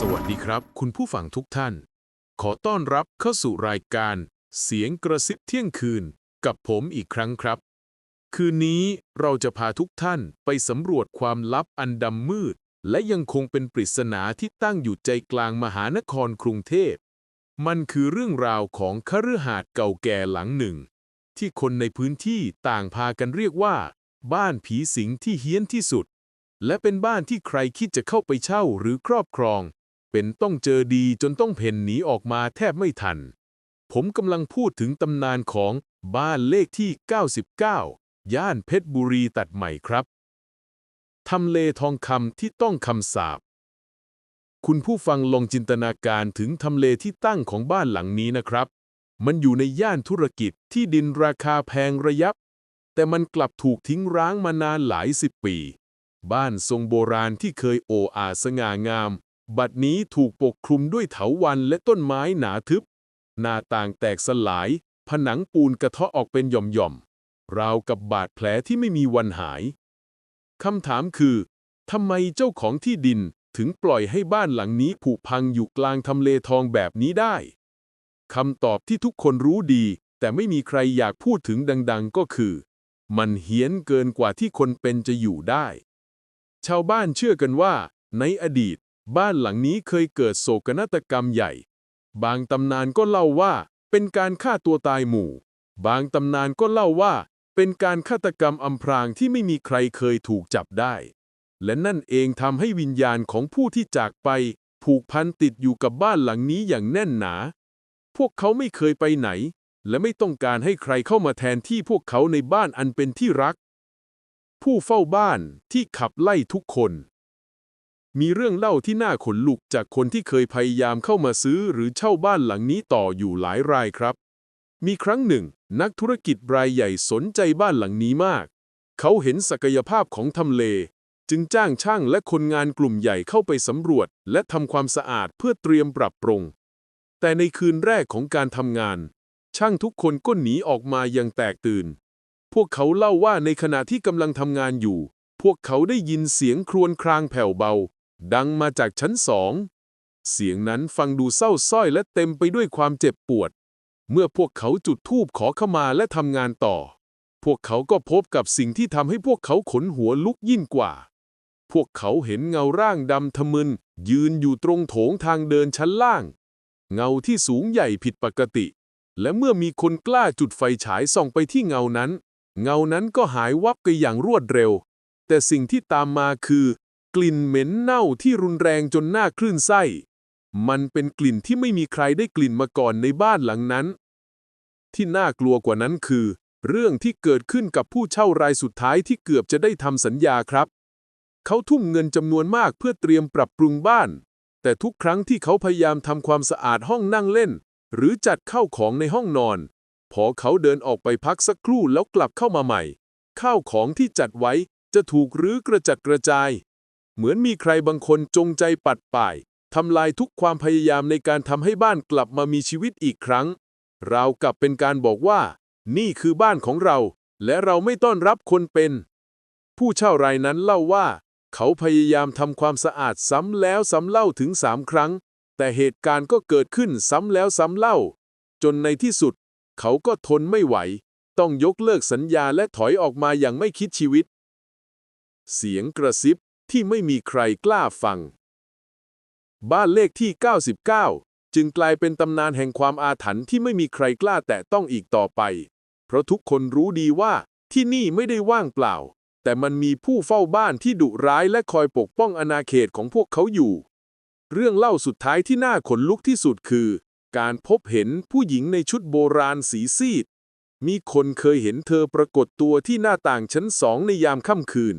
สวัสดีครับ คุณผู้ฟังทุกท่าน ขอต้อนรับเข้าสู่รายการ เสียงกระซิบเที่ยงคืน กับผมอีกครั้งครับ คืนนี้เราจะพาทุกท่านไปสำรวจความลับอันดำมืด และยังคงเป็นปริศนาที่ตั้งอยู่ใจกลางมหานครกรุงเทพ มันคือเรื่องราวของคฤหาสน์เก่าแก่หลังหนึ่ง ที่คนในพื้นที่ต่างพากันเรียกว่า บ้านผีสิงที่เฮี้ยนที่สุดและเป็นบ้านที่ใครคิดจะเข้าไปเช่าหรือครอบครอง เป็นต้องเจอดีจนต้องเพ่นหนีออกมาแทบไม่ทัน ผมกำลังพูดถึงตำนานของบ้านเลขที่ 99 ย่านเพชรบุรีตัดใหม่ครับทำเลทองคำที่ต้องคำสาปคุณผู้ฟังลองจินตนาการถึงทำเลที่ตั้งของบ้านหลังนี้นะครับ มันอยู่ในย่านธุรกิจที่ดินราคาแพงระยับ แต่มันกลับถูกทิ้งร้างมานานหลายสิบปี บ้านทรงโบราณที่เคยโออาสง่างาม บัดนี้ถูกปกคลุมด้วยเถาวัลย์และต้นไม้หนาทึบ หน้าต่างแตกสลาย ผนังปูนกระเทาะออกเป็นหย่อมๆ ราวกับบาดแผลที่ไม่มีวันหาย คำถามคือทำไมเจ้าของที่ดินถึงปล่อยให้บ้านหลังนี้ผุพังอยู่กลางทำเลทองแบบนี้ได้คำตอบที่ทุกคนรู้ดี แต่ไม่มีใครอยากพูดถึงดัง ๆ ก็คือ มันเฮี้ยนเกินกว่าที่คนเป็นจะอยู่ได้ ชาวบ้านเชื่อกันว่า ในอดีต บ้านหลังนี้เคยเกิดโศกนาฏกรรมใหญ่ บางตำนานก็เล่าว่า เป็นการฆ่าตัวตายหมู่ บางตำนานก็เล่าว่า เป็นการฆาตกรรมอำพรางที่ไม่มีใครเคยถูกจับได้ และนั่นเองทำให้วิญญาณของผู้ที่จากไป ผูกพันติดอยู่กับบ้านหลังนี้อย่างแน่นหนา พวกเขาไม่เคยไปไหน และไม่ต้องการให้ใครเข้ามาแทนที่พวกเขาในบ้านอันเป็นที่รัก ผู้เฝ้าบ้านที่ขับไล่ทุกคน มีเรื่องเล่าที่น่าขนลุกจากคนที่เคยพยายามเข้ามาซื้อหรือเช่าบ้านหลังนี้ต่ออยู่หลายรายครับ มีครั้งหนึ่ง นักธุรกิจรายใหญ่สนใจบ้านหลังนี้มาก เขาเห็นศักยภาพของทำเล จึงจ้างช่างและคนงานกลุ่มใหญ่เข้าไปสำรวจ และทำความสะอาดเพื่อเตรียมปรับปรุง แต่ในคืนแรกของการทำงาน ช่างทุกคนก็หนีออกมาอย่างแตกตื่น พวกเขาเล่าว่าในขณะที่กำลังทำงานอยู่ พวกเขาได้ยินเสียงครวญครางแผ่วเบา ดังมาจากชั้นสอง เสียงนั้นฟังดูเศร้าส้อยและเต็มไปด้วยความเจ็บปวด เมื่อพวกเขาจุดธูปขอขมาและทำงานต่อ พวกเขาก็พบกับสิ่งที่ทำให้พวกเขาขนหัวลุกยิ่งกว่า พวกเขาเห็นเงาร่างดำทะมึน ยืนอยู่ตรงโถงทางเดินชั้นล่าง เงาที่สูงใหญ่ผิดปกติ และเมื่อมีคนกล้าจุดไฟฉายส่องไปที่เงานั้น เงานั้นก็หายวับไปอย่างรวดเร็ว แต่สิ่งที่ตามมาคือ กลิ่นเหม็นเน่าที่รุนแรงจนหน้าคลื่นไส้ มันเป็นกลิ่นที่ไม่มีใครได้กลิ่นมาก่อนในบ้านหลังนั้น ที่น่ากลัวกว่านั้นคือ เรื่องที่เกิดขึ้นกับผู้เช่ารายสุดท้ายที่เกือบจะได้ทำสัญญาครับ เขาทุ่มเงินจำนวนมากเพื่อเตรียมปรับปรุงบ้าน แต่ทุกครั้งที่เขาพยายามทำความสะอาดห้องนั่งเล่น หรือจัดเข้าของในห้องนอน พอเขาเดินออกไปพักสักครู่แล้วกลับเข้ามาใหม่ ข้าวของที่จัดไว้จะถูกรื้อกระจัดกระจาย เหมือนมีใครบางคนจงใจปัดป่ายทำลายทุกความพยายามในการทำให้บ้านกลับมามีชีวิตอีกครั้ง เราวกับเป็นการบอกว่า นี่คือบ้านของเรา และเราไม่ต้อนรับคนเป็น ผู้เช่ารายนั้นเล่าว่า เขาพยายามทำความสะอาดซ้ำแล้วซ้ำเล่าถึงสามครั้ง แต่เหตุการณ์ก็เกิดขึ้นซ้ำแล้วซ้ำเล่า จนในที่สุด เขาก็ทนไม่ไหว ต้องยกเลิกสัญญาและถอยออกมาอย่างไม่คิดชีวิต เสียงกระซิบ ที่ไม่มีใครกล้าฟัง บ้านเลขที่ 99 จึงกลายเป็นตำนานแห่งความอาถรรพ์ที่ไม่มีใครกล้าแตะต้องอีกต่อไป เพราะทุกคนรู้ดีว่าที่นี่ไม่ได้ว่างเปล่า แต่มันมีผู้เฝ้าบ้านที่ดุร้ายและคอยปกป้องอาณาเขตของพวกเขาอยู่ เรื่องเล่าสุดท้ายที่น่าขนลุกที่สุดคือ การพบเห็นผู้หญิงในชุดโบราณสีซีดมีคนเคยเห็นเธอปรากฏตัวที่หน้าต่างชั้นสองในยามค่ำคืน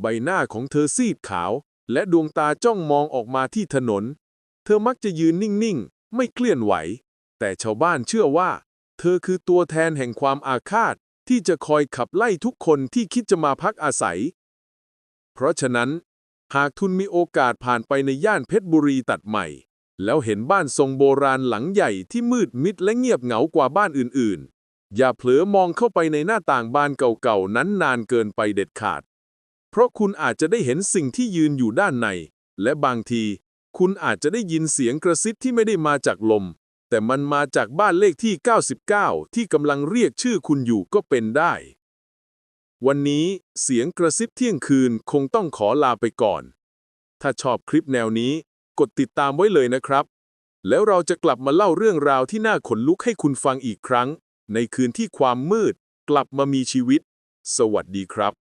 ใบหน้าของเธอซีดขาว และดวงตาจ้องมองออกมาที่ถนน เธอมักจะยืนนิ่งๆ ไม่เคลื่อนไหว แต่ชาวบ้านเชื่อว่า เธอคือตัวแทนแห่งความอาฆาต ที่จะคอยขับไล่ทุกคนที่คิดจะมาพักอาศัย เพราะฉะนั้น หากทุนมีโอกาสผ่านไปในย่านเพชรบุรีตัดใหม่ แล้วเห็นบ้านทรงโบราณหลังใหญ่ที่มืดมิดและเงียบเหงากว่าบ้านอื่นๆ อย่าเผลอมองเข้าไปในหน้าต่างบ้านเก่าๆนั้นนานเกินไปเด็ดขาด เพราะคุณอาจจะได้เห็นสิ่งที่ยืนอยู่ด้านใน และบางที คุณอาจจะได้ยินเสียงกระซิบที่ไม่ได้มาจากลม แต่มันมาจากบ้านเลขที่ 99 ที่กำลังเรียกชื่อคุณอยู่ก็เป็นได้ วันนี้เสียงกระซิบเที่ยงคืนคงต้องขอลาไปก่อน ถ้าชอบคลิปแนวนี้ กดติดตามไว้เลยนะครับ แล้วเราจะกลับมาเล่าเรื่องราวที่น่าขนลุกให้คุณฟังอีกครั้ง ในคืนที่ความมืด กลับมามีชีวิต สวัสดีครับ